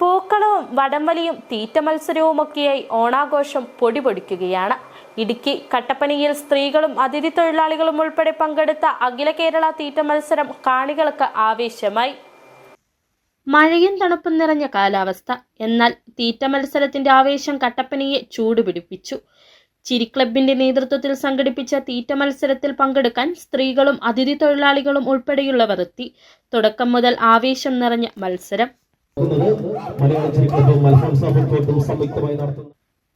പൂക്കളവും വടംവലിയും തീറ്റ മത്സരവുമൊക്കെയായി ഓണാഘോഷം പൊടിപൊടിക്കുകയാണ്. ഇടുക്കി കട്ടപ്പനയിൽ സ്ത്രീകളും അതിഥി തൊഴിലാളികളും ഉൾപ്പെടെ പങ്കെടുത്ത അഖില കേരള തീറ്റ മത്സരം കാണികൾക്ക് ആവേശമായി. മഴയും തണുപ്പും നിറഞ്ഞ കാലാവസ്ഥ. എന്നാൽ തീറ്റ മത്സരത്തിന്റെ ആവേശം കട്ടപ്പനയെ ചൂടുപിടിപ്പിച്ചു. ചിരി ക്ലബിന്റെ നേതൃത്വത്തിൽ സംഘടിപ്പിച്ച തീറ്റ മത്സരത്തിൽ പങ്കെടുക്കാൻ സ്ത്രീകളും അതിഥി തൊഴിലാളികളും ഉൾപ്പെടെയുള്ളവർ എത്തി. തുടക്കം മുതൽ ആവേശം നിറഞ്ഞ മത്സരം.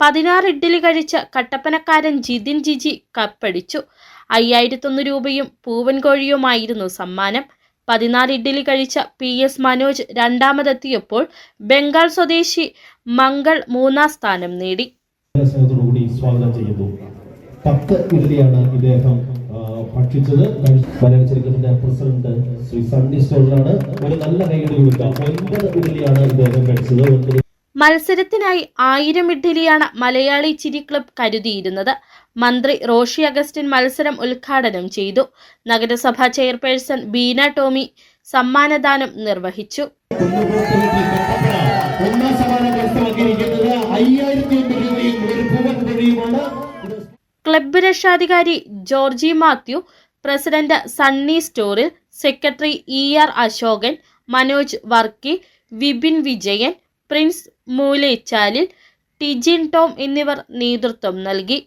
പതിനാറ് ഇഡ്ഡലി കഴിച്ച കട്ടപ്പനക്കാരൻ ജിതിൻ ജിജി കപ്പടിച്ചു. അയ്യായിരത്തൊന്ന് രൂപയും പൂവൻ കോഴിയുമായിരുന്നു സമ്മാനം. പതിനാല് ഇഡ്ഡലി കഴിച്ച പി എസ് മനോജ് രണ്ടാമതെത്തിയപ്പോൾ ബംഗാൾ സ്വദേശി മംഗൾ മൂന്നാം സ്ഥാനം നേടി. സ്വാഗതം ചെയ്യുന്നു. പത്ത് ഇഡ്ഡലിയാണ് ഇദ്ദേഹം ഭക്ഷിച്ചത്. പ്രസിഡന്റ് ശ്രീ സണ്ണി ഒരു നല്ല കൈയടി കൊടുക്കാം ഒൻപത് ഇഡലിയാണ് ഇദ്ദേഹം കഴിച്ചത് ഒൻപത് മത്സരത്തിനായി ആയിരം ഇഡ്ഡലിയാണ് മലയാളി ചിരി ക്ലബ് കരുതിയിരുന്നത്. മന്ത്രി റോഷി അഗസ്റ്റിൻ മത്സരം ഉദ്ഘാടനം ചെയ്തു. നഗരസഭാ ചെയർപേഴ്സൺ ബീന ടോമി സമ്മാനദാനം നിർവഹിച്ചു. ക്ലബ്ബ് രക്ഷാധികാരി ജോർജി മാത്യു പ്രസിഡന്റ് സണ്ണി സ്റ്റോറിൽ secretary E R Ashokan Manoj Varkey Vipin Vijayan Prince Moolechalil Tijin Tom എന്നിവർ നേതൃത്വം നൽകി.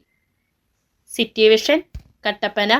City vision Kattappana.